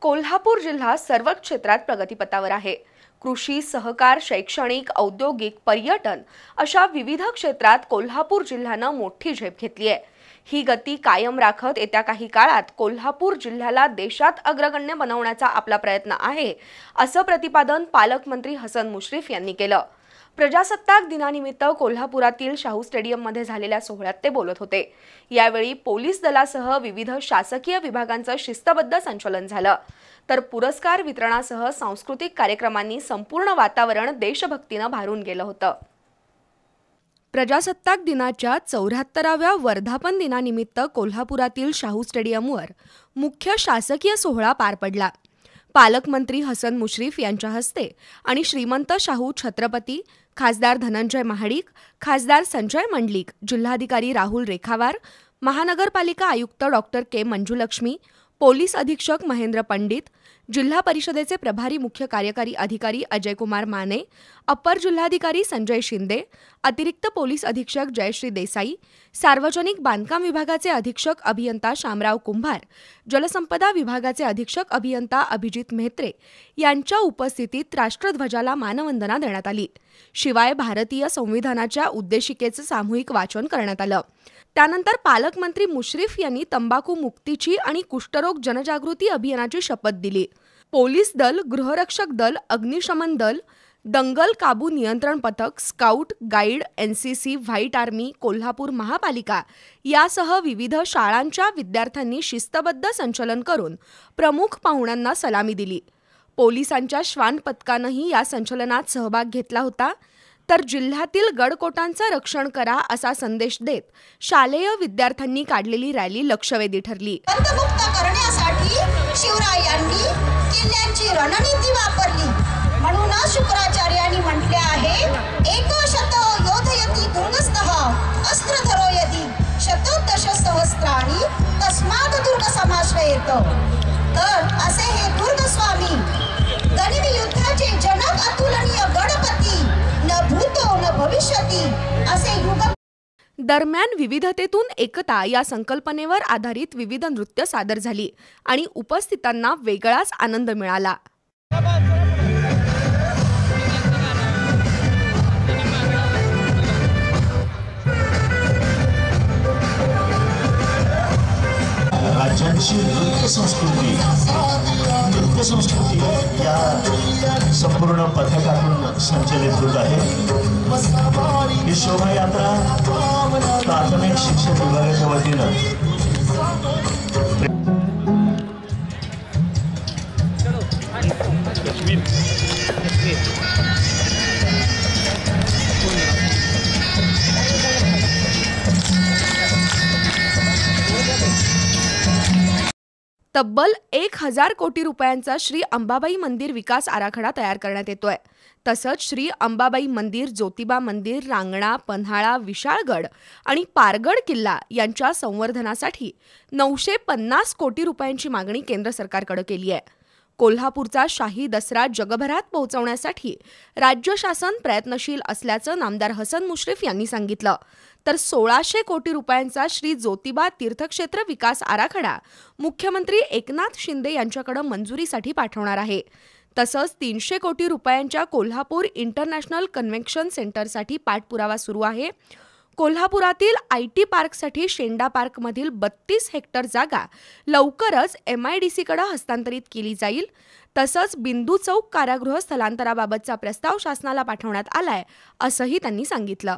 कोल्हापूर जिल्हा सर्व क्षेत्रात प्रगतीपथावर आहे. कृषी सहकार शैक्षणिक औद्योगिक पर्यटन अशा विविध क्षेत्रात कोल्हापूर जिल्ह्यानं मोठी झेप घेतली आहे. ही गती कायम राखत येत्या काही काळात कोल्हापूर जिल्ह्याला देशात अग्रगण्य बनवण्याचा आपला प्रयत्न आहे असं प्रतिपादन पालकमंत्री हसन मुश्रीफ यांनी केलं. प्रजासत्ताक दिनानिमित्त कोल्हापुरातील शाहू स्टेडियममध्ये झालेल्या सोहळ्यात ते बोलत होते. यावेळी पोलीस दलासह विविध शासकीय विभागांचं शिस्तबद्ध संचलन झालं. तर पुरस्कार वितरणासह सांस्कृतिक कार्यक्रमांनी संपूर्ण वातावरण देशभक्तीनं भारून गेलं होतं. प्रजासत्ताक दिनाच्या चौऱ्याहत्तराव्या वर्धापन दिनानिमित्त कोल्हापुरातील शाहू स्टेडियमवर मुख्य शासकीय सोहळा पार पडला. पालकमंत्री हसन मुश्रीफ यांच्या हस्ते आणि श्रीमंत शाहू छत्रपती खासदार धनंजय महाडिक खासदार संजय मंडलिक जिल्हाधिकारी राहुल रेखावार महानगरपालिका आयुक्त डॉक्टर के मंजुलक्ष्मी पोलीस अधीक्षक महेंद्र पंडित जिल्हा परिषदेचे प्रभारी मुख्य कार्यकारी अधिकारी अजयकुमार माने अप्पर जिल्हाधिकारी संजय शिंदे अतिरिक्त पोलीस अधीक्षक जयश्री देसाई सार्वजनिक बांधकाम विभागाचे अधीक्षक अभियंता शामराव कुंभार जलसंपदा विभागाचे अधीक्षक अभियंता अभिजित मेहत्रे यांच्या उपस्थितीत राष्ट्रध्वजाला मानवंदना देण्यात आली. शिवाय भारतीय संविधानाच्या उद्देशिकेचं सामूहिक वाचन करण्यात आलं. त्यानंतर पालकमंत्री मुश्रीफ यांनी तंबाखू मुक्तीची आणि कुष्ठरोग जनजागृती अभियानाची शपथ दिली. पोलीस दल गृहरक्षक दल अग्निशमन दल दंगल काबू नियंत्रण पथक scout guide N C C white army Kolhapur महापालिका यासह विविध शाळांच्या विद्यार्थ्यांनी शिस्तबद्ध संचलन करून प्रमुख पाहुण्यांना सलामी दिली. पोलिसांच्या श्वान पथकानंही या संचलनात सहभाग घेतला होता. तर जिल्ह्यातील गडकोटांचं रक्षण करा असा संदेश देत शालेय विद्यार्थ्यांनी काढलेली रॅली लक्षवेधी ठरली. बंदमुक्त करण्यासाठी शिवरायांनी किल्ल्यांची रणनीती वापरली. म्हणूनच शुक्राचार्यांनी म्हटले आहे एक शत योधयती दुर्गस्तः अस्त्र धरो यदी शतोदश सहस्त्राणी तस्मात दुर्ग समाश्रयेत दरम्यान विविधतेतून एकता या संकल्पनेवर आधारित विविध नृत्य सादर झाली आणि उपस्थितांना वेगळाच आनंद मिळाला. राज्यांची नृत्य संस्कृती नृत्य संस्कृती या संपूर्ण पथकातून संचलित होत आहे. तब्बल एक हजार कोटी रुपयांचा श्री अंबाबाई मंदिर विकास आराखडा तयार करण्यात येतोय. तसंच श्री अंबाबाई मंदिर ज्योतिबा मंदिर रांगणा पन्हाळा विशाळगड आणि पारगड किल्ला यांच्या संवर्धनासाठी नऊशे पन्नास कोटी रुपयांची मागणी केंद्र सरकारकडे केली आहे. कोल्हापूरचा शाही दसरा जगभरात पोहोचवण्यासाठी राज्य शासन प्रयत्नशील असल्याचं नामदार हसन मुश्रीफ यांनी सांगितलं. तर सोळाशे कोटी रुपयांचा श्री ज्योतिबा तीर्थक्षेत्र विकास आराखडा मुख्यमंत्री एकनाथ शिंदे यांच्याकडे मंजुरीसाठी पाठवणार आहे. तसंच तीनशे कोटी रुपयांच्या कोल्हापूर इंटरनॅशनल कन्व्हेन्शन सेंटरसाठी पाठपुरावा सुरू आहे. कोल्हापुरातील आय टी पार्कसाठी शेंडा पार्कमधील बत्तीस हेक्टर जागा लवकरच एम आय डी सीकडे हस्तांतरित केली जाईल. तसंच बिंदू चौक कारागृह स्थलांतराबाबतचा प्रस्ताव शासनाला पाठवण्यात आलाय असंही त्यांनी सांगितलं.